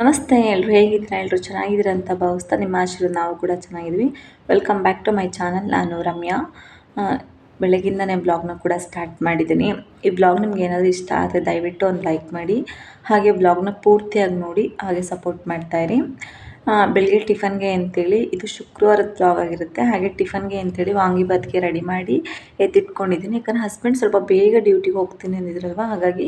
ನಮಸ್ತೆ ಎಲ್ಲರೂ ಹೇಗಿದ್ದೀರಾ? ಎಲ್ಲರೂ ಚೆನ್ನಾಗಿದ್ದೀರಾ ಅಂತ ಭಾವಿಸ್ತಾ ನಿಮ್ಮ ಆಶೀರ್ವಾದ ನಾವು ಕೂಡ ಚೆನ್ನಾಗಿದ್ವಿ welcome back to my channel ನಾನು ರಮ್ಯಾ. ಬೆಳಗ್ಗಿಂದನೇ ಬ್ಲಾಗ್ನ ಕೂಡ ಸ್ಟಾರ್ಟ್ ಮಾಡಿದ್ದೀನಿ. ಈ ಬ್ಲಾಗ್ ನಿಮ್ಗೆ ಏನಾದರೂ ಇಷ್ಟ ಆದರೆ ದಯವಿಟ್ಟು ಒಂದು ಲೈಕ್ ಮಾಡಿ, ಹಾಗೆ ಬ್ಲಾಗ್ನ ಪೂರ್ತಿಯಾಗಿ ನೋಡಿ, ಹಾಗೆ ಸಪೋರ್ಟ್ ಮಾಡ್ತಾಯಿರಿ ಬೆಳಗ್ಗೆ ಟಿಫನ್ಗೆ ಅಂತೇಳಿ ಇದು ಶುಕ್ರವಾರದ ಬ್ಲಾಗ್ ಆಗಿರುತ್ತೆ. ಹಾಗೆ ಟಿಫನ್ಗೆ ಅಂತೇಳಿ ವಾಂಗಿಬಾತ್ಗೆ ರೆಡಿ ಮಾಡಿ ಎತ್ತಿಟ್ಕೊಂಡಿದ್ದೀನಿ. ಯಾಕಂದರೆ ಹಸ್ಬೆಂಡ್ ಸ್ವಲ್ಪ ಬೇಗ ಡ್ಯೂಟಿಗೆ ಹೋಗ್ತೀನಿ ಅಂದಿದ್ರಲ್ವ, ಹಾಗಾಗಿ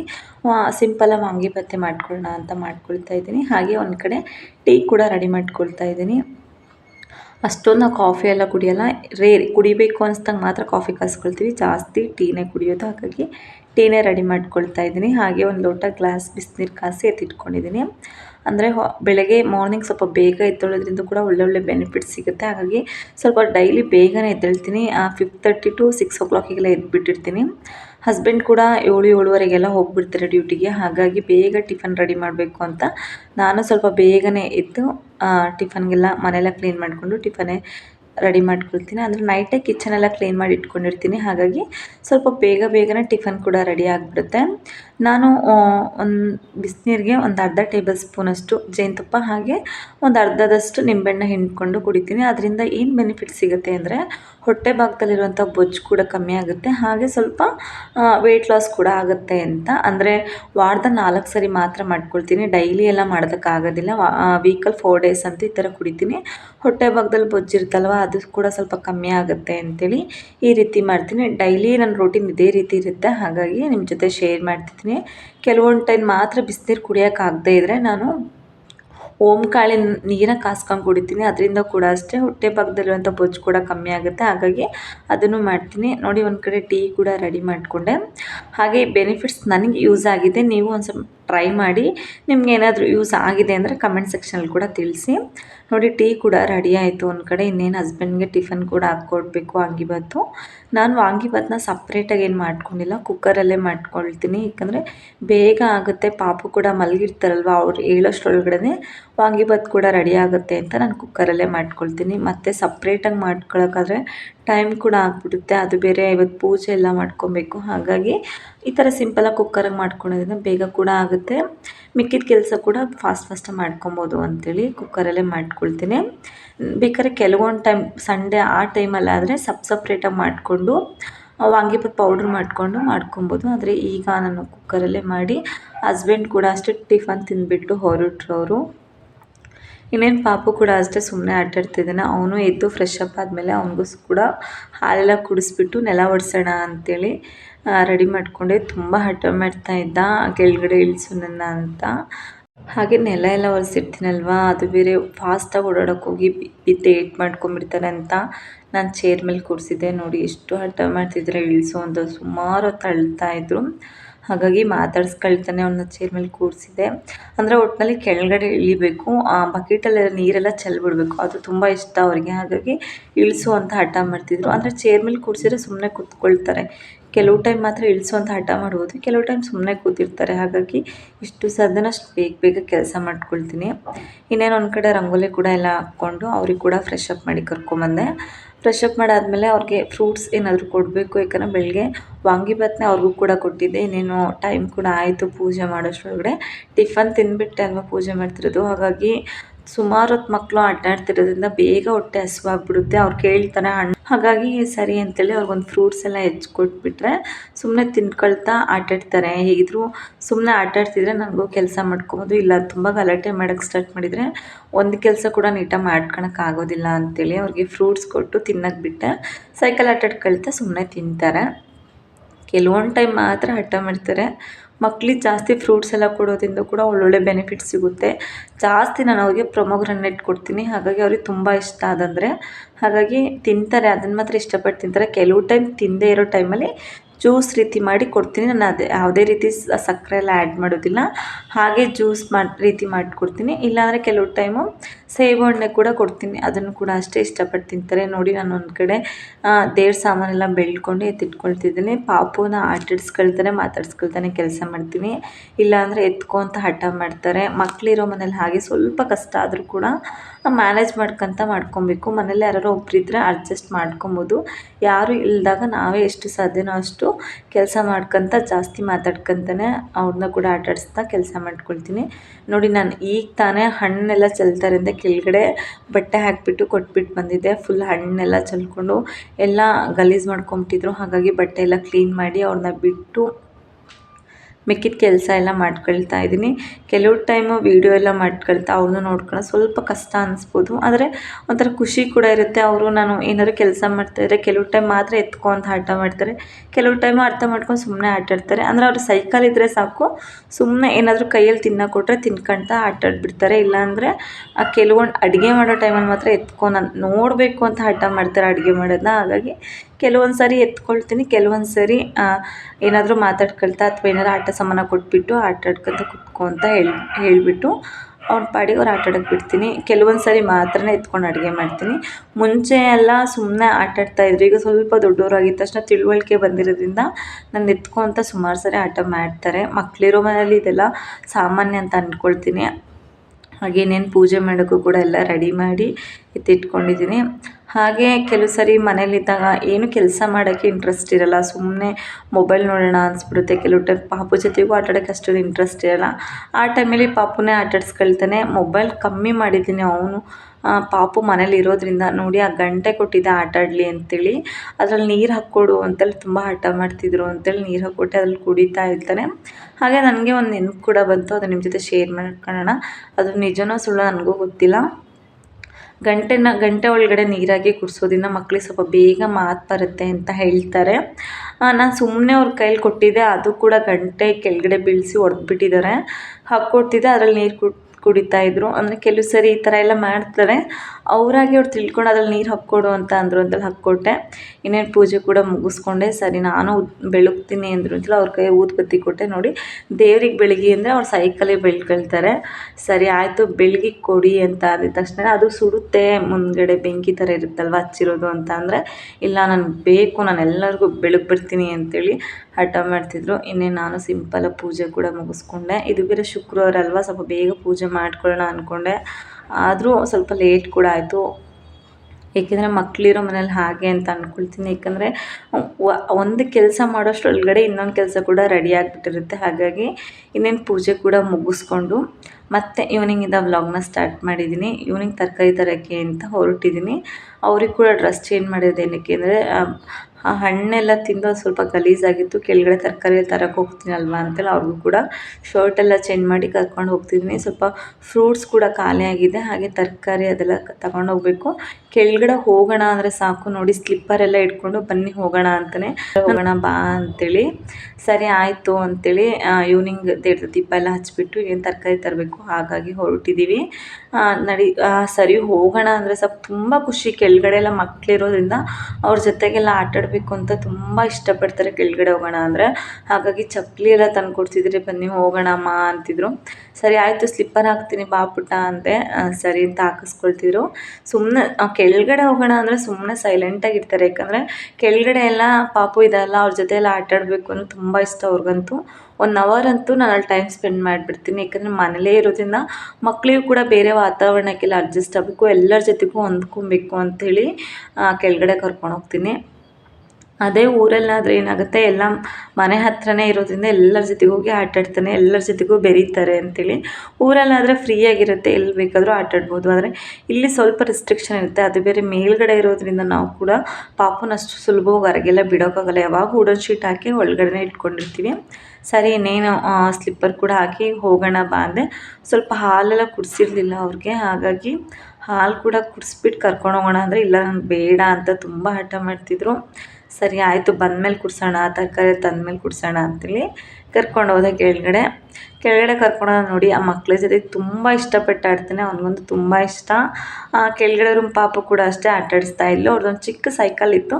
ಸಿಂಪಲಾಗಿ ವಾಂಗಿಬಾತೆ ಮಾಡ್ಕೊಳ್ಳೋಣ ಅಂತ ಮಾಡ್ಕೊಳ್ತಾ ಇದ್ದೀನಿ. ಹಾಗೆ ಒಂದು ಕಡೆ ಟೀ ಕೂಡ ರೆಡಿ ಮಾಡ್ಕೊಳ್ತಾ ಇದ್ದೀನಿ. ಅಷ್ಟೊಂದು ನಾವು ಕಾಫಿ ಎಲ್ಲ ಕುಡಿಯೋಲ್ಲ. ರೇರ್ ಕುಡಿಬೇಕು ಅನ್ಸ್ದಂಗೆ ಮಾತ್ರ ಕಾಫಿ ಕಾಸ್ಕೊಳ್ತೀವಿ. ಜಾಸ್ತಿ ಟೀನೇ ಕುಡಿಯೋದು. ಹಾಗಾಗಿ ಟೀನೇ ರೆಡಿ ಮಾಡ್ಕೊಳ್ತಾ ಇದ್ದೀನಿ. ಹಾಗೆ ಒಂದು ಲೋಟ ಗ್ಲಾಸ್ ಬಿಸಿನೀರು ಕಾಸಿ ಎತ್ತಿಟ್ಕೊಂಡಿದ್ದೀನಿ. ಅಂದರೆ ಬೆಳಗ್ಗೆ ಮಾರ್ನಿಂಗ್ ಸ್ವಲ್ಪ ಬೇಗ ಎದ್ದೇಳೋದ್ರಿಂದ ಕೂಡ ಒಳ್ಳೊಳ್ಳೆ ಬೆನಿಫಿಟ್ ಸಿಗುತ್ತೆ. ಹಾಗಾಗಿ ಸ್ವಲ್ಪ ಡೈಲಿ ಬೇಗನೆ ಎದ್ದೇಳ್ತೀನಿ. Fifth thirty to six o ಕ್ಲಾಕಿಗೆಲ್ಲ ಎದ್ಬಿಟ್ಟಿರ್ತೀನಿ. ಹಸ್ಬೆಂಡ್ ಕೂಡ ಏಳು, ಏಳುವರೆಗೆಲ್ಲ ಹೋಗ್ಬಿಡ್ತಾರೆ ಡ್ಯೂಟಿಗೆ ಹಾಗಾಗಿ ಬೇಗ ಟಿಫನ್ ರೆಡಿ ಮಾಡಬೇಕು ಅಂತ ನಾನು ಸ್ವಲ್ಪ ಬೇಗನೆ ಎದ್ದು ಟಿಫನ್ಗೆಲ್ಲ ಮನೆಯೆಲ್ಲ ಕ್ಲೀನ್ ಮಾಡಿಕೊಂಡು ಟಿಫನೇ ರೆಡಿ ಮಾಡ್ಕೊಳ್ತೀನಿ. ಅಂದರೆ ನೈಟೇ ಕಿಚನೆಲ್ಲ ಕ್ಲೀನ್ ಮಾಡಿ ಇಟ್ಕೊಂಡಿರ್ತೀನಿ. ಹಾಗಾಗಿ ಸ್ವಲ್ಪ ಬೇಗ ಬೇಗನೆ ಟಿಫನ್ ಕೂಡ ರೆಡಿ ಆಗಿಬಿಡುತ್ತೆ. ನಾನು ಒಂದು ಬಿಸಿನೀರಿಗೆ ಒಂದು ಅರ್ಧ ಟೇಬಲ್ ಸ್ಪೂನಷ್ಟು ಜೇನುತುಪ್ಪ ಹಾಗೆ ಒಂದು ಅರ್ಧದಷ್ಟು ನಿಂಬೆಹಣ್ಣು ಹಿಂಡ್ಕೊಂಡು ಕುಡಿತೀನಿ. ಅದರಿಂದ ಏನು ಬೆನಿಫಿಟ್ ಸಿಗುತ್ತೆ ಅಂದರೆ ಹೊಟ್ಟೆ ಭಾಗದಲ್ಲಿರುವಂಥ ಬೊಜ್ಜು ಕೂಡ ಕಮ್ಮಿ ಆಗುತ್ತೆ. ಹಾಗೆ ಸ್ವಲ್ಪ ವೆಯ್ಟ್ ಲಾಸ್ ಕೂಡ ಆಗುತ್ತೆ ಅಂತ. ಅಂದರೆ ವಾರದ ನಾಲ್ಕು ಸರಿ ಮಾತ್ರ ಮಾಡ್ಕೊಳ್ತೀನಿ. ಡೈಲಿ ಎಲ್ಲ ಮಾಡೋದಕ್ಕಾಗೋದಿಲ್ಲ ವೀಕಲ್ ಫೋರ್ ಡೇಸ್ ಅಂತ ಈ ಥರ ಕುಡಿತೀನಿ. ಹೊಟ್ಟೆ ಭಾಗದಲ್ಲಿ ಬೊಜ್ಜಿರುತ್ತಲ್ವ ಅದು ಕೂಡ ಸ್ವಲ್ಪ ಕಮ್ಮಿ ಆಗುತ್ತೆ ಅಂತೇಳಿ ಈ ರೀತಿ ಮಾಡ್ತೀನಿ. ಡೈಲಿ ನನ್ನ ರೂಟೀನ್ ಇದೇ ರೀತಿ ಇರುತ್ತೆ. ಹಾಗಾಗಿ ನಿಮ್ಮ ಜೊತೆ ಶೇರ್ ಮಾಡ್ತಿದ್ದೀನಿ. ಕೆಲವೊಂದು ಟೈಮ್ ಮಾತ್ರ ಬಿಸಿನೀರು ಕುಡಿಯೋಕ್ಕಾಗದೇ ಇದ್ದರೆ ನಾನು ಓಂಕಾಳಿನ ನೀರನ್ನ ಕಾಸ್ಕೊಂಡು ಕುಡಿತೀನಿ. ಅದರಿಂದ ಕೂಡ ಅಷ್ಟೇ ಹೊಟ್ಟೆ ಭಾಗದಲ್ಲಿರುವಂಥ ಬೊಜ್ಜು ಕೂಡ ಕಮ್ಮಿ ಆಗುತ್ತೆ. ಹಾಗಾಗಿ ಅದನ್ನು ಮಾಡ್ತೀನಿ. ನೋಡಿ ಒಂದು ಕಡೆ ಟೀ ಕೂಡ ರೆಡಿ ಮಾಡಿಕೊಂಡೆ. ಹಾಗೆ ಬೆನಿಫಿಟ್ಸ್ ನನಗೆ ಯೂಸ್ ಆಗಿದೆ. ನೀವು ಒಂದು ಸ್ವಲ್ಪ ಟ್ರೈ ಮಾಡಿ ನಿಮ್ಗೆ ಏನಾದರೂ ಯೂಸ್ ಆಗಿದೆ ಅಂದರೆ ಕಮೆಂಟ್ ಸೆಕ್ಷನಲ್ಲಿ ಕೂಡ ತಿಳಿಸಿ. ನೋಡಿ, ಟೀ ಕೂಡ ರೆಡಿ ಆಯಿತು ಒಂದು ಕಡೆ. ಇನ್ನೇನು ಹಸ್ಬೆಂಡ್ಗೆ ಟಿಫನ್ ಕೂಡ ಹಾಕ್ಕೊಡ್ಬೇಕು ವಾಂಗಿಬಾತು ನಾನು ವಾಂಗಿಬಾತನ್ನ ಸಪ್ರೇಟಾಗಿ ಏನು ಮಾಡ್ಕೊಂಡಿಲ್ಲ ಕುಕ್ಕರಲ್ಲೇ ಮಾಡ್ಕೊಳ್ತೀನಿ. ಯಾಕಂದರೆ ಬೇಗ ಆಗುತ್ತೆ, ಪಾಪು ಕೂಡ ಮಲಗಿರ್ತಾರಲ್ವ, ಅವ್ರು ಹೇಳೋಷ್ಟ್ರೊಳಗಡೆ ವಾಂಗಿಬಾತ್ ಕೂಡ ರೆಡಿ ಆಗುತ್ತೆ ಅಂತ ನಾನು ಕುಕ್ಕರಲ್ಲೇ ಮಾಡ್ಕೊಳ್ತೀನಿ. ಮತ್ತು ಸಪ್ರೇಟಾಗಿ ಮಾಡ್ಕೊಳಕ್ಕಾದ್ರೆ ಟೈಮ್ ಕೂಡ ಆಗ್ಬಿಡುತ್ತೆ. ಅದು ಬೇರೆ ಇವತ್ತು ಪೂಜೆ ಎಲ್ಲ ಮಾಡ್ಕೊಬೇಕು. ಹಾಗಾಗಿ ಈ ಥರ ಸಿಂಪಲಾಗಿ ಕುಕ್ಕರಾಗಿ ಮಾಡ್ಕೊಳೋದ್ರಿಂದ ಬೇಗ ಕೂಡ ಆಗುತ್ತೆ. ಮಿಕ್ಕಿದ ಕೆಲಸ ಕೂಡ ಫಾಸ್ಟ್ ಫಾಸ್ಟಾಗಿ ಮಾಡ್ಕೊಬೋದು ಅಂಥೇಳಿ ಕುಕ್ಕರಲ್ಲೇ ಮಾಡ್ಕೊಳ್ತೀನಿ. ಬೇಕಾದ್ರೆ ಕೆಲವೊಂದು ಟೈಮ್ ಸಂಡೇ ಆ ಟೈಮಲ್ಲಾದರೆ ಸಪ್ ಸಪ್ರೇಟಾಗಿ ಮಾಡಿಕೊಂಡು ವಾಂಗಿಬಾತ್ ಪೌಡ್ರ್ ಮಾಡಿಕೊಂಡು ಮಾಡ್ಕೊಬೋದು. ಆದರೆ ಈಗ ನಾನು ಕುಕ್ಕರಲ್ಲೇ ಮಾಡಿ ಹಸ್ಬೆಂಡ್ ಕೂಡ ಅಷ್ಟೇ ಟಿಫನ್ ತಿಂದುಬಿಟ್ಟು ಹೊರಟ್ರವರು. ಇನ್ನೇನು ಪಾಪು ಕೂಡ ಅಷ್ಟೇ ಸುಮ್ಮನೆ ಆಟಾಡ್ತಿದ್ದಾನೆ ಅವನು ಎದ್ದು ಫ್ರೆಶ್ ಅಪ್ ಆದಮೇಲೆ ಅವನಿಗೂ ಕೂಡ ಹಾಲೆಲ್ಲ ಕುಡಿಸ್ಬಿಟ್ಟು ನೆಲ ಒಡಿಸೋಣ ಅಂಥೇಳಿ ರೆಡಿ ಮಾಡಿಕೊಂಡೆ. ತುಂಬ ಹಠ ಮಾಡ್ತಾ ಇದ್ದ. ಕೆಳಗಡೆ ಇಳಿಸು ನನ್ನ ಅಂತ. ಹಾಗೆ ನೆಲ ಎಲ್ಲ ಒರೆಸಿರ್ತೀನಲ್ವ, ಅದು ಬೇರೆ ಫಾಸ್ಟಾಗಿ ಓಡಾಡೋಕೆ ಹೋಗಿ ಬಿದ್ದು ಏಟ್ ಮಾಡ್ಕೊಂಬಿಡ್ತಾನೆ ಅಂತ ನಾನು ಚೇರ್ ಮೇಲೆ ಕೂರಿಸಿದ್ದೆ ನೋಡಿ. ಎಷ್ಟು ಹಠ ಮಾಡ್ತಿದ್ರೆ ಇಳಿಸು ಅಂತ. ಸುಮಾರು ಹೊತ್ತು ಅಳ್ತಾ ಇದ್ರು. ಹಾಗಾಗಿ ಮಾತಾಡ್ಸ್ಕೊಳ್ತಾನೆ ಅವನ್ನ ಚೇರ್ ಮೇಲೆ ಕೂರಿಸಿದೆ. ಅಂದರೆ ಒಟ್ಟಿನಲ್ಲಿ ಕೆಳಗಡೆ ಇಳಿಬೇಕು. ಆ ಬಕೆಟಲ್ಲಿ ನೀರೆಲ್ಲ ಚೆಲ್ಬಿಡ್ಬೇಕು. ಅದು ತುಂಬ ಇಷ್ಟ ಅವರಿಗೆ. ಹಾಗಾಗಿ ಇಳಿಸುವಂಥ ಹಠ ಮಾಡ್ತಿದ್ರು. ಅಂದರೆ ಚೇರ್ ಮೇಲೆ ಕೂರಿಸಿದ್ರೆ ಸುಮ್ಮನೆ ಕೂತ್ಕೊಳ್ತಾರೆ. ಕೆಲವು ಟೈಮ್ ಮಾತ್ರ ಇಳಿಸುವಂಥ ಹಠ ಮಾಡ್ಬೋದು. ಕೆಲವು ಟೈಮ್ ಸುಮ್ಮನೆ ಕೂತಿರ್ತಾರೆ. ಹಾಗಾಗಿ ಇಷ್ಟು ಸಾಧ್ಯನಷ್ಟು ಬೇಗ ಬೇಗ ಕೆಲಸ ಮಾಡ್ಕೊಳ್ತೀನಿ. ಇನ್ನೇನು ಒಂದು ಕಡೆ ರಂಗೋಲಿ ಕೂಡ ಎಲ್ಲ ಹಾಕ್ಕೊಂಡು ಅವ್ರಿಗೆ ಕೂಡ ಫ್ರೆಶ್ ಅಪ್ ಮಾಡಿ ಕರ್ಕೊಂಬಂದೆ. ಫ್ರೆಶ್ ಅಪ್ ಮಾಡಾದಮೇಲೆ ಅವ್ರಿಗೆ ಫ್ರೂಟ್ಸ್ ಏನಾದರೂ ಕೊಡಬೇಕು ಯಾಕಂದರೆ ಬೆಳಗ್ಗೆ ವಾಂಗಿಭಾತ್ನ ಅವ್ರಿಗೂ ಕೂಡ ಕೊಟ್ಟಿದ್ದೆ. ಇನ್ನೇನು ಟೈಮ್ ಕೂಡ ಆಯಿತು ಪೂಜೆ ಮಾಡೋಷ್ಟರೊಳಗಡೆ. ಟಿಫನ್ ತಿಂದುಬಿಟ್ಟೆ ಅಲ್ವಾ ಪೂಜೆ ಮಾಡ್ತಿರೋದು. ಹಾಗಾಗಿ ಸುಮಾರು ಹೊತ್ತು ಮಕ್ಕಳು ಆಟಾಡ್ತಿರೋದ್ರಿಂದ ಬೇಗ ಹೊಟ್ಟೆ ಹಸುವಾಗ್ಬಿಡುತ್ತೆ. ಅವ್ರು ಕೇಳ್ತಾರೆ ಹಣ್ಣು ಹಾಗಾಗಿ ಸರಿ, ಅಂತೇಳಿ ಅವ್ರಿಗೊಂದು ಫ್ರೂಟ್ಸ್ ಎಲ್ಲ ಹೆಚ್ಕೊಟ್ಬಿಟ್ರೆ ಸುಮ್ಮನೆ ತಿನ್ಕೊಳ್ತಾ ಆಟಾಡ್ತಾರೆ. ಹೇಗಿದ್ರು ಸುಮ್ಮನೆ ಆಟಾಡ್ತಿದ್ರೆ ನನಗೂ ಕೆಲಸ ಮಾಡ್ಕೊಬೋದು. ಇಲ್ಲ, ತುಂಬ ಗಲಾಟೆ ಮಾಡೋಕ್ಕೆ ಸ್ಟಾರ್ಟ್ ಮಾಡಿದರೆ ಒಂದು ಕೆಲಸ ಕೂಡ ನೀಟಾಗಿ ಮಾಡ್ಕೊಳಕ್ಕೆ ಆಗೋದಿಲ್ಲ ಅಂತೇಳಿ ಅವ್ರಿಗೆ ಫ್ರೂಟ್ಸ್ ಕೊಟ್ಟು ತಿನ್ನಕ್ಕೆ ಬಿಟ್ಟೆ ಸೈಕಲ್ ಆಟಾಡ್ಕೊಳ್ತಾ ಸುಮ್ಮನೆ ತಿಂತಾರೆ. ಕೆಲವೊಂದು ಟೈಮ್ ಮಾತ್ರ ಹಠ ಮಾಡ್ತಾರೆ. ಮಕ್ಳಿಗೆ ಜಾಸ್ತಿ ಫ್ರೂಟ್ಸ್ ಎಲ್ಲ ಕೊಡೋದ್ರಿಂದ ಕೂಡ ಒಳ್ಳೊಳ್ಳೆ ಬೆನಿಫಿಟ್ ಸಿಗುತ್ತೆ. ಜಾಸ್ತಿ ನಾನು ಅವ್ರಿಗೆ ಪ್ರೊಮೋಗ್ರನೇಟ್ ಕೊಡ್ತೀನಿ. ಹಾಗಾಗಿ ಅವ್ರಿಗೆ ತುಂಬ ಇಷ್ಟ ಅದಂದರೆ ಹಾಗಾಗಿ ತಿಂತಾರೆ. ಅದನ್ನು ಮಾತ್ರ ಇಷ್ಟಪಟ್ಟು ತಿಂತಾರೆ. ಕೆಲವು ಟೈಮ್ ತಿಂದೇ ಇರೋ ಟೈಮಲ್ಲಿ ಜ್ಯೂಸ್ ರೀತಿ ಮಾಡಿ ಕೊಡ್ತೀನಿ. ನಾನು ಅದೇ, ಯಾವುದೇ ರೀತಿ ಸಕ್ಕರೆ ಎಲ್ಲ ಆ್ಯಡ್ ಮಾಡೋದಿಲ್ಲ. ಹಾಗೆ ಜ್ಯೂಸ್ ಮಾಡಿ, ರೀತಿ ಮಾಡಿಕೊಡ್ತೀನಿ. ಇಲ್ಲಾಂದರೆ ಕೆಲವು ಟೈಮು ಸೇಬುಹಣ್ಣೆ ಕೂಡ ಕೊಡ್ತೀನಿ. ಅದನ್ನು ಕೂಡ ಅಷ್ಟೇ ಇಷ್ಟಪಟ್ಟು ತಿಂತಾರೆ. ನೋಡಿ, ನಾನು ಒಂದು ಕಡೆ ದೇವ್ರ ಸಾಮಾನೆಲ್ಲ ಬೆಳ್ಕೊಂಡು ಎತ್ತಿಟ್ಕೊಳ್ತಿದ್ದೀನಿ. ಪಾಪುನ ಆಟಾಡಿಸ್ಕೊಳ್ತಾನೆ, ಮಾತಾಡ್ಸ್ಕೊಳ್ತಾನೆ ಕೆಲಸ ಮಾಡ್ತೀನಿ. ಇಲ್ಲಾಂದರೆ ಎತ್ಕೊ ಅಂತ ಹಠ ಮಾಡ್ತಾರೆ. ಮಕ್ಕಳಿರೋ ಮನೇಲಿ ಹಾಗೆ ಸ್ವಲ್ಪ ಕಷ್ಟ ಆದರೂ ಕೂಡ ಮ್ಯಾನೇಜ್ ಮಾಡ್ಕೊಂತ ಮಾಡ್ಕೊಬೇಕು. ಮನೇಲಿ ಯಾರಾದ್ರೂ ಒಬ್ಬರಿದ್ರೆ ಅಡ್ಜಸ್ಟ್ ಮಾಡ್ಕೊಬೋದು. ಯಾರು ಇಲ್ಲದಾಗ ನಾವೇ ಎಷ್ಟು ಸಾಧ್ಯನೋ ಅಷ್ಟು ಕೆಲಸ ಮಾಡ್ಕೊತ, ಜಾಸ್ತಿ ಮಾತಾಡ್ಕೊತಾನೆ ಅವ್ರನ್ನ ಕೂಡ ಆಟಾಡಿಸ್ತಾ ಕೆಲಸ ಮಾಡ್ಕೊಳ್ತೀನಿ. ನೋಡಿ, ನಾನು ಈಗ ತಾನೇ ಹಣ್ಣೆಲ್ಲ ಚೆಲ್ತಾರೆ ಅಂತ ಕೆಳಗಡೆ ಬಟ್ಟೆ ಹಾಕಿಬಿಟ್ಟು ಕೊಟ್ಬಿಟ್ಟು ಬಂದಿದ್ದೆ. ಫುಲ್ ಹಣ್ಣೆಲ್ಲ ಚೆಲ್ಕೊಂಡು ಎಲ್ಲ ಗಲೀಜು ಮಾಡ್ಕೊಂಬಿಟ್ಟಿದ್ರು. ಹಾಗಾಗಿ ಬಟ್ಟೆ ಎಲ್ಲ ಕ್ಲೀನ್ ಮಾಡಿ ಅವ್ರನ್ನ ಬಿಟ್ಟು ಮಿಕ್ಕಿದ ಕೆಲಸ ಎಲ್ಲ ಮಾಡ್ಕೊಳ್ತಾ ಇದ್ದೀನಿ. ಕೆಲವು ಟೈಮು ವೀಡಿಯೋ ಎಲ್ಲ ಮಾಡ್ಕೊಳ್ತಾ ಅವ್ರನ್ನ ನೋಡ್ಕೊಳ್ಳೋ ಸ್ವಲ್ಪ ಕಷ್ಟ ಅನ್ನಿಸ್ಬೋದು ಆದರೆ ಒಂಥರ ಖುಷಿ ಕೂಡ ಇರುತ್ತೆ. ಅವರು ನಾನು ಏನಾದ್ರು ಕೆಲಸ ಮಾಡ್ತಾಯಿದ್ರೆ ಕೆಲವು ಟೈಮ್ ಮಾತ್ರ ಎತ್ಕೊ ಅಂತ ಮಾಡ್ತಾರೆ. ಕೆಲವು ಟೈಮು ಅರ್ಥ ಮಾಡ್ಕೊಂಡು ಸುಮ್ಮನೆ ಆಟಾಡ್ತಾರೆ ಅಂದರೆ ಅವ್ರು ಸೈಕಲ್ ಇದ್ದರೆ ಸಾಕು. ಸುಮ್ಮನೆ ಏನಾದರೂ ಕೈಯಲ್ಲಿ ತಿನ್ನೋಕೆ ಕೊಟ್ಟರೆ ತಿನ್ಕೊಂತ ಆಟಾಡ್ಬಿಡ್ತಾರೆ ಇಲ್ಲಾಂದರೆ ಆ ಕೆಲವೊಂದು ಅಡುಗೆ ಮಾಡೋ ಟೈಮಲ್ಲಿ ಮಾತ್ರ ಎತ್ಕೊ ನಾನು ನೋಡಬೇಕು ಅಂತ ಹಠ ಮಾಡ್ತಾರೆ ಅಡುಗೆ ಮಾಡೋದನ್ನ. ಹಾಗಾಗಿ ಕೆಲವೊಂದು ಸಾರಿ ಎತ್ಕೊಳ್ತೀನಿ, ಕೆಲವೊಂದು ಸರಿ ಏನಾದರೂ ಮಾತಾಡ್ಕೊಳ್ತಾ ಅಥವಾ ಏನಾದ್ರು ಆಟ ಸಾಮಾನ ಕೊಟ್ಬಿಟ್ಟು ಆಟ ಆಡ್ಕೊತ ಕುತ್ಕೋ ಅಂತ ಹೇಳಿ, ಹೇಳಿಬಿಟ್ಟು ಅವ್ರ ಪಾಡಿಗೆ ಅವ್ರು ಆಟ ಬಿಡ್ತೀನಿ. ಕೆಲವೊಂದು ಸಾರಿ ಮಾತ್ರ ಎತ್ಕೊಂಡು ಅಡುಗೆ ಮಾಡ್ತೀನಿ. ಮುಂಚೆ ಎಲ್ಲ ಸುಮ್ಮನೆ ಆಟ ಆಡ್ತಾಯಿದ್ರು ಈಗ ಸ್ವಲ್ಪ ದೊಡ್ಡವರಾಗಿದ್ದ ತಕ್ಷಣ ತಿಳುವಳಿಕೆ ಬಂದಿರೋದ್ರಿಂದ ನಾನು ಎತ್ಕೋ ಅಂತ ಸುಮಾರು ಸಾರಿ ಆಟ ಮಾಡ್ತಾರೆ. ಮಕ್ಕಳಿರೋ ಮನೇಲಿ ಇದೆಲ್ಲ ಸಾಮಾನ್ಯ ಅಂತ ಅಂದ್ಕೊಳ್ತೀನಿ ಹಾಗೇನೇನು ಪೂಜೆ ಮಾಡೋಕ್ಕೂ ಕೂಡ ಎಲ್ಲ ರೆಡಿ ಮಾಡಿ ಎತ್ತಿಟ್ಕೊಂಡಿದ್ದೀನಿ. ಹಾಗೆ ಕೆಲವು ಸರಿ ಮನೇಲಿದ್ದಾಗ ಏನು ಕೆಲಸ ಮಾಡೋಕ್ಕೆ ಇಂಟ್ರೆಸ್ಟ್ ಇರೋಲ್ಲ ಸುಮ್ಮನೆ ಮೊಬೈಲ್ ನೋಡೋಣ ಅನಿಸ್ಬಿಡುತ್ತೆ. ಕೆಲವು ಟೈಮ್ ಪಾಪು ಜೊತೆಗೂ ಆಟ ಆಡೋಕ್ಕೆ ಅಷ್ಟೊಂದು ಇಂಟ್ರೆಸ್ಟ್ ಇರೋಲ್ಲ. ಆ ಟೈಮಲ್ಲಿ ಪಾಪುನೇ ಆಟಾಡ್ಸ್ಕೊಳ್ತಾನೆ ಮೊಬೈಲ್ ಕಮ್ಮಿ ಮಾಡಿದ್ದೀನಿ ಅವನು. ಪಾಪು ಮನೇಲಿ ಇರೋದ್ರಿಂದ ನೋಡಿ ಆ ಗಂಟೆ ಕೊಟ್ಟಿದ್ದೆ ಆಟ ಆಡಲಿ ಅಂತೇಳಿ ಅದರಲ್ಲಿ ನೀರು ಹಾಕ್ಕೊಡು ಅಂತೇಳಿ ತುಂಬ ಹಠ ಮಾಡ್ತಿದ್ರು ಅಂತೇಳಿ ನೀರು ಹಾಕ್ಕೊಟ್ಟೆ ಅದ್ರಲ್ಲಿ ಕುಡಿತಾ ಇರ್ತಾನೆ. ಹಾಗೆ ನನಗೆ ಒಂದು ನೆನಪು ಕೂಡ ಬಂತು, ಅದು ನಿಮ್ಮ ಜೊತೆ ಶೇರ್ ಮಾಡ್ಕೊಳ್ಳೋಣ. ಅದು ನಿಜನೋ ಸುಳ್ಳು ನನಗೂ ಗೊತ್ತಿಲ್ಲ. ಗಂಟೆನ, ಗಂಟೆ ಒಳಗಡೆ ನೀರಾಗಿ ಕುಡಿಸೋದ್ರಿಂದ ಮಕ್ಳಿಗೆ ಸ್ವಲ್ಪ ಬೇಗ ಮಾತು ಬರುತ್ತೆ ಅಂತ ಹೇಳ್ತಾರೆ. ನಾನು ಸುಮ್ಮನೆ ಅವ್ರ ಕೈಲಿ ಕೊಟ್ಟಿದ್ದೆ, ಅದು ಕೂಡ ಗಂಟೆ ಕೆಳಗಡೆ ಬೀಳಿಸಿ ಒಡೆದ್ಬಿಟ್ಟಿದ್ದಾರೆ ಹಾಕ್ಕೊಡ್ತಿದ್ದೆ, ಅದ್ರಲ್ಲಿ ನೀರು ಕುಡ್ ಕುಡಿತಾಯಿದ್ರು ಅಂದರೆ ಕೆಲವು ಸರಿ ಈ ಥರ ಎಲ್ಲ ಮಾಡ್ತಾರೆ. ಅವರಾಗಿ ಅವ್ರು ತಿಳ್ಕೊಂಡು ಅದ್ರಲ್ಲಿ ನೀರು ಹಾಕ್ಕೊಡು ಅಂತ ಅಂದರು ಅದ್ರಲ್ಲಿ ಹಾಕ್ಕೊಟ್ಟೆ. ಇನ್ನೇನು ಪೂಜೆ ಕೂಡ ಮುಗಿಸ್ಕೊಂಡೆ. ಸರಿ, ನಾನು ಬೆಳಗ್ತೀನಿ ಅಂದರು ಅಂತೇಳಿ ಅವ್ರ ಕೈ ಊದ್ಬತ್ತಿ ಕೊಟ್ಟೆ. ನೋಡಿ, ದೇವ್ರಿಗೆ ಬೆಳಗ್ಗೆ ಅಂದರೆ ಅವ್ರು ಸೈಕಲೇ ಬೆಳ್ಕೊಳ್ತಾರೆ. ಸರಿ, ಆಯಿತು ಬೆಳಗ್ಗೆ ಕೊಡಿ ಅಂತ ಅಂದಿದ ತಕ್ಷಣ ಅದು ಸುಡುತ್ತೆ. ಮುಂದ್ಗಡೆ ಬೆಂಕಿ ಥರ ಇರುತ್ತಲ್ವ, ಹಚ್ಚಿರೋದು ಅಂತ ಅಂದರೆ, ಇಲ್ಲ, ನಾನು ಬೇಕು, ನಾನು ಎಲ್ಲರಿಗೂ ಬೆಳಗ್ಗೆ ಬರ್ತೀನಿ ಅಂತೇಳಿ ಹಠ ಮಾಡ್ತಿದ್ರು. ಇನ್ನೇ ನಾನು ಸಿಂಪಲಾಗಿ ಪೂಜೆ ಕೂಡ ಮುಗಿಸ್ಕೊಂಡೆ. ಇದು ಬೇರೆ ಶುಕ್ರವಾರ ಅಲ್ವಾ ಸ್ವಲ್ಪ ಬೇಗ ಪೂಜೆ ಮಾಡ್ಕೊಳ್ಳೋಣ ಅಂದ್ಕೊಂಡೆ ಆದರೂ ಸ್ವಲ್ಪ ಲೇಟ್ ಕೂಡ ಆಯಿತು. ಏಕೆಂದರೆ ಮಕ್ಕಳಿರೋ ಮನೇಲಿ ಹಾಗೆ ಅಂತ ಅಂದ್ಕೊಳ್ತೀನಿ ಏಕೆಂದರೆ ಒಂದು ಕೆಲಸ ಮಾಡೋಷ್ಟರೊಳಗಡೆ ಇನ್ನೊಂದು ಕೆಲಸ ಕೂಡ ರೆಡಿ ಆಗಿಬಿಟ್ಟಿರುತ್ತೆ. ಹಾಗಾಗಿ ಇನ್ನೇನು ಪೂಜೆ ಕೂಡ ಮುಗಿಸ್ಕೊಂಡು ಮತ್ತು ಈವ್ನಿಂಗಿಂದ ವ್ಲಾಗ್ನ ಸ್ಟಾರ್ಟ್ ಮಾಡಿದ್ದೀನಿ. ಈವ್ನಿಂಗ್ ತರಕಾರಿ ತರೋಕ್ಕೆ ಅಂತ ಹೊರಟಿದ್ದೀನಿ. ಅವ್ರಿಗೆ ಕೂಡ ಡ್ರೆಸ್ ಚೇಂಜ್ ಮಾಡಿದ್ದು ಏನಕ್ಕೆ ಅಂದರೆ ಆ ಹಣ್ಣೆಲ್ಲ ತಿಂದು ಅದು ಸ್ವಲ್ಪ ಗಲೀಜಾಗಿತ್ತು. ಕೆಳಗಡೆ ತರಕಾರಿ ತರಕ್ಕೆ ಹೋಗ್ತೀನಲ್ವ ಅಂತೇಳಿ ಅವ್ರಿಗೂ ಕೂಡ ಶರ್ಟ್ ಎಲ್ಲ ಚೇಂಜ್ ಮಾಡಿ ಕರ್ಕೊಂಡು ಹೋಗ್ತಿದ್ದೀನಿ ಸ್ವಲ್ಪ ಫ್ರೂಟ್ಸ್ ಕೂಡ ಖಾಲಿಯಾಗಿದೆ ಹಾಗೆ ತರಕಾರಿ ಅದೆಲ್ಲ ಹೋಗಬೇಕು. ಕೆಳಗಡೆ ಹೋಗೋಣ ಅಂದರೆ ಸಾಕು. ನೋಡಿ ಸ್ಲಿಪ್ಪರ್ ಎಲ್ಲ ಇಟ್ಕೊಂಡು ಬನ್ನಿ ಹೋಗೋಣ ಅಂತಲೇ ಹೋಗೋಣ ಬಾ ಅಂತೇಳಿ. ಸರಿ ಆಯಿತು ಅಂತೇಳಿ ಈವ್ನಿಂಗ್ ದೇವ್ರ ದೀಪ ಎಲ್ಲ ಹಚ್ಬಿಟ್ಟು ಏನು ತರಕಾರಿ ತರಬೇಕು ಹಾಗಾಗಿ ಹೊರಟಿದ್ದೀವಿ ನಡಿ ಸರಿ ಹೋಗೋಣ ಅಂದರೆ ಸ್ವಲ್ಪ ತುಂಬ ಖುಷಿ. ಕೆಳಗಡೆ ಎಲ್ಲ ಮಕ್ಕಳಿರೋದ್ರಿಂದ ಅವ್ರ ಜೊತೆಗೆಲ್ಲ ಆಟಾಡಬೇಕು ಅಂತ ತುಂಬ ಇಷ್ಟಪಡ್ತಾರೆ ಕೆಳಗಡೆ ಹೋಗೋಣ ಅಂದರೆ. ಹಾಗಾಗಿ ಚಪ್ಪಲಿ ಎಲ್ಲ ತಂದು ಕೊಡ್ತಿದ್ರಿ ಬನ್ನಿ ಹೋಗೋಣಮ್ಮ ಅಂತಿದ್ರು. ಸರಿ, ಆಯಿತು, ಸ್ಲಿಪ್ಪರ್ ಹಾಕ್ತೀನಿ ಬಾ ಪುಟ್ಟ ಸರಿ ಅಂತ ಹಾಕಿಸ್ಕೊಳ್ತಿದ್ರು. ಸುಮ್ಮನೆ ಕೆಳಗಡೆ ಹೋಗೋಣ ಅಂದರೆ ಸುಮ್ಮನೆ ಸೈಲೆಂಟಾಗಿರ್ತಾರೆ ಯಾಕಂದರೆ ಕೆಳಗಡೆ ಎಲ್ಲ ಪಾಪು ಇದೆಲ್ಲ ಅವ್ರ ಜೊತೆ ಎಲ್ಲ ಆಟಾಡಬೇಕು ಅಂತ ತುಂಬ ಇಷ್ಟ ಅವ್ರಿಗಂತೂ. ಒನ್ ಅವರ್ ಅಂತೂ ನಾನು ಅಲ್ಲಿ ಟೈಮ್ ಸ್ಪೆಂಡ್ ಮಾಡಿಬಿಡ್ತೀನಿ. ಯಾಕಂದರೆ ಮನೇಲೇ ಇರೋದ್ರಿಂದ ಮಕ್ಕಳಿಗೂ ಕೂಡ ಬೇರೆ ವಾತಾವರಣಕ್ಕೆಲ್ಲ ಅಡ್ಜಸ್ಟ್ ಆಗಬೇಕು, ಎಲ್ಲರ ಜೊತೆಗೂ ಹೊಂದ್ಕೊಬೇಕು ಅಂಥೇಳಿ ಕೆಳಗಡೆ ಕರ್ಕೊಂಡು ಹೋಗ್ತೀನಿ. ಅದೇ ಊರಲ್ಲಾದರೆ ಏನಾಗುತ್ತೆ? ಎಲ್ಲ ಮನೆ ಹತ್ರನೇ ಇರೋದ್ರಿಂದ ಎಲ್ಲರ ಜೊತೆಗೆ ಹೋಗಿ ಆಟಾಡ್ತಾನೆ ಎಲ್ಲರ ಜೊತೆಗೂ ಬೆರೀತಾರೆ ಅಂತೇಳಿ. ಊರಲ್ಲಾದರೆ ಫ್ರೀಯಾಗಿರುತ್ತೆ, ಎಲ್ಲಿ ಬೇಕಾದರೂ ಆಟಾಡ್ಬೋದು ಆದರೆ ಇಲ್ಲಿ ಸ್ವಲ್ಪ ರಿಸ್ಟ್ರಿಕ್ಷನ್ ಇರುತ್ತೆ. ಅದು ಬೇರೆ ಮೇಲ್ಗಡೆ ಇರೋದ್ರಿಂದ ನಾವು ಕೂಡ ಪಾಪುನ ಅಷ್ಟು ಸುಲಭವಾಗಿ ಹೊರಗೆಲ್ಲ ಬಿಡೋಕ್ಕಾಗಲ್ಲ. ಯಾವಾಗ ವುಡನ್ ಶೀಟ್ ಹಾಕಿ ಒಳಗಡೆ ಇಟ್ಕೊಂಡಿರ್ತೀವಿ. ಸರಿ, ಇನ್ನೇನು ಸ್ಲಿಪ್ಪರ್ ಕೂಡ ಹಾಕಿ ಹೋಗೋಣ ಬಾ ಅಂದೆ. ಸ್ವಲ್ಪ ಹಾಲೆಲ್ಲ ಕುಡಿಸಿರ್ಲಿಲ್ಲ ಅವ್ರಿಗೆ. ಹಾಗಾಗಿ ಹಾಲು ಕೂಡ ಕುಡಿಸ್ಬಿಟ್ಟು ಕರ್ಕೊಂಡು ಹೋಗೋಣ ಅಂದರೆ ಇಲ್ಲ, ನಂಗೆ ಬೇಡ ಅಂತ ತುಂಬ ಹಠ ಮಾಡ್ತಿದ್ರು. ಸರಿ, ಆಯಿತು, ಬಂದಮೇಲೆ ಕುಡ್ಸೋಣ, ತರಕಾರಿ ತಂದಮೇಲೆ ಕುಡ್ಸೋಣ ಅಂತೇಳಿ ಕರ್ಕೊಂಡು ಹೋದೆ ಕೆಳಗಡೆ. ಕೆಳಗಡೆ ಕರ್ಕೊಂಡು ನೋಡಿ ಆ ಮಕ್ಳ ಜೊತೆ ತುಂಬ ಇಷ್ಟಪಟ್ಟು ಆಡ್ತಾನೆ. ಅವನಿಗಂತೂ ತುಂಬ ಇಷ್ಟ. ಕೆಳಗಡೆ ರೂಮ್ ಪಾಪು ಕೂಡ ಅಷ್ಟೇ ಆಟಾಡಿಸ್ತಾ ಇದ್ಲು. ಅವ್ರದ್ದೊಂದು ಚಿಕ್ಕ ಸೈಕಲ್ ಇತ್ತು.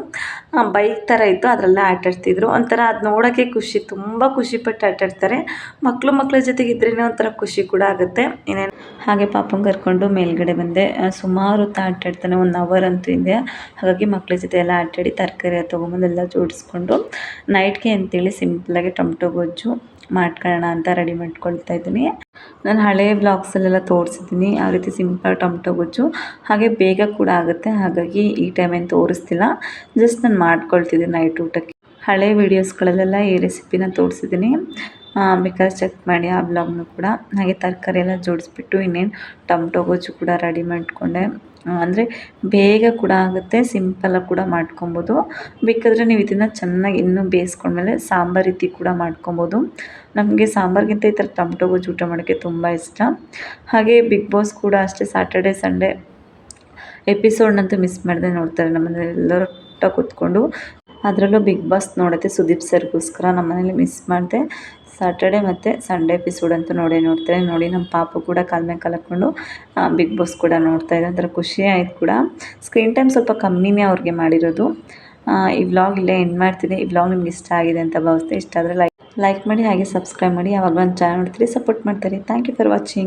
ಬೈಕ್ ಥರ ಇತ್ತು. ಅದರಲ್ಲೇ ಆಟಾಡ್ತಿದ್ರು. ಒಂಥರ ಅದು ನೋಡೋಕ್ಕೆ ಖುಷಿ. ತುಂಬ ಖುಷಿಪಟ್ಟು ಆಟಾಡ್ತಾರೆ. ಮಕ್ಕಳು ಮಕ್ಕಳ ಜೊತೆಗೆ ಇದ್ರೇ ಒಂಥರ ಖುಷಿ ಕೂಡ ಆಗುತ್ತೆ. ಇನ್ನೇನು ಹಾಗೆ ಪಾಪನ ಕರ್ಕೊಂಡು ಮೇಲ್ಗಡೆ ಬಂದೆ. ಸುಮಾರು ಹೊತ್ತು ಆಟಾಡ್ತಾನೆ. ಒಂದು ಅವರ್ ಅಂತೂ ಇದೆ. ಹಾಗಾಗಿ ಮಕ್ಕಳ ಜೊತೆ ಎಲ್ಲ ಆಟಾಡಿ ತರಕಾರಿ ತೊಗೊಂಬಂದು ಎಲ್ಲ ಜೋಡಿಸ್ಕೊಂಡು ನೈಟ್ಗೆ ಅಂತೇಳಿ ಸಿಂಪಲಾಗಿ ಟೊಮಟೊ ಗೊಜ್ಜು ಮಾಡ್ಕೊಳ್ಳೋಣ ಅಂತ ರೆಡಿ ಮಾಡ್ಕೊಳ್ತಾ ಇದ್ದೀನಿ. ನಾನು ಹಳೆ ಬ್ಲಾಗ್ಸಲ್ಲೆಲ್ಲ ತೋರಿಸಿದ್ದೀನಿ. ಆ ರೀತಿ ಸಿಂಪಲ್ ಟೊಮೆಟೊ ಗೊಜ್ಜು. ಹಾಗೆ ಬೇಗ ಕೂಡ ಆಗುತ್ತೆ. ಹಾಗಾಗಿ ಈ ಟೈಮ್ ಏನು ತೋರಿಸ್ತಿಲ್ಲ. ಜಸ್ಟ್ ನಾನು ಮಾಡ್ಕೊಳ್ತಿದ್ದೀನಿ ನೈಟ್ ಊಟಕ್ಕೆ. ಹಳೆ ವೀಡಿಯೋಸ್ಗಳಲ್ಲೆಲ್ಲ ಈ ರೆಸಿಪಿನ ತೋರಿಸಿದ್ದೀನಿ. ಬೇಕಾದ್ರೆ ಚೆಕ್ ಮಾಡಿ ಆ ಬ್ಲಾಗ್ನು ಕೂಡ. ಹಾಗೆ ತರಕಾರಿ ಎಲ್ಲ ಜೋಡಿಸ್ಬಿಟ್ಟು ಇನ್ನೇನು ಟೊಮೆಟೊ ಗೊಜ್ಜು ಕೂಡ ರೆಡಿ ಮಾಡಿಕೊಂಡೆ. ಅಂದರೆ ಬೇಗ ಕೂಡ ಆಗುತ್ತೆ ಸಿಂಪಲಾಗಿ ಕೂಡ ಮಾಡ್ಕೊಬೋದು. ಬೇಕಾದರೆ ನೀವು ಇದನ್ನು ಚೆನ್ನಾಗಿ ಇನ್ನೂ ಬೇಯಿಸ್ಕೊಂಡ್ಮೇಲೆ ಸಾಂಬಾರು ರೀತಿ ಕೂಡ ಮಾಡ್ಕೊಬೋದು. ನಮಗೆ ಸಾಂಬಾರಿಗಿಂತ ಈ ಥರ ಟೊಮೆಟೊ ಗೊಜ್ಜು ಊಟ ಮಾಡೋಕ್ಕೆ ತುಂಬ ಇಷ್ಟ. ಹಾಗೆ ಬಿಗ್ ಬಾಸ್ ಕೂಡ ಅಷ್ಟೇ ಸ್ಯಾಟರ್ಡೆ ಸಂಡೇ ಎಪಿಸೋಡ್ನಂತೂ ಮಿಸ್ ಮಾಡದೆ ನೋಡ್ತಾರೆ ನಮ್ಮನೇಲಿ ಎಲ್ಲರೂ ಒಟ್ಟ ಕೂತ್ಕೊಂಡು. ಅದರಲ್ಲೂ ಬಿಗ್ ಬಾಸ್ ನೋಡುತ್ತೆ. ಸುದೀಪ್ ಸರ್ಗೋಸ್ಕರ ನಮ್ಮನೇಲಿ ಮಿಸ್ ಮಾಡಿದೆ. ಸಾಟರ್ಡೆ ಮತ್ತು ಸಂಡೇ ಎಪಿಸೋಡ್ ಅಂತೂ ನೋಡೇ ನೋಡ್ತಾರೆ ನೋಡಿ ನಮ್ಮ ಪಾಪು ಕೂಡ ಕಾಲ ಮೇಲೆ ಕಾಲು ಬಿಗ್ ಬಾಸ್ ಕೂಡ ನೋಡ್ತಾ ಇದೆ ಒಂಥರ ಖುಷಿ ಆಯಿತು ಕೂಡ. ಸ್ಕ್ರೀನ್ ಟೈಮ್ ಸ್ವಲ್ಪ ಕಮ್ಮಿನೇ ಅವ್ರಿಗೆ ಮಾಡಿರೋದು. ಈ ವ್ಲಾಗ್ ಇಲ್ಲೇ ಎಂಡ್ ಮಾಡ್ತೀನಿ. ಈ ವ್ಲಾಗ್ ನಿಮ್ಗೆ ಇಷ್ಟ ಆಗಿದೆ ಅಂತ ಭಾವಿಸ್ತೆ ಇಷ್ಟ ಆದರೆ ಲೈಕ್ ಲೈಕ್ ಮಾಡಿ ಹಾಗೆ ಸಬ್ಸ್ಕ್ರೈಬ್ ಮಾಡಿ. ಯಾವಾಗ ಒಂದು ಚಾನಲ್ ನೋಡ್ತೀರಿ ಸಪೋರ್ಟ್ ಮಾಡ್ತಾರೆ. Thank you for watching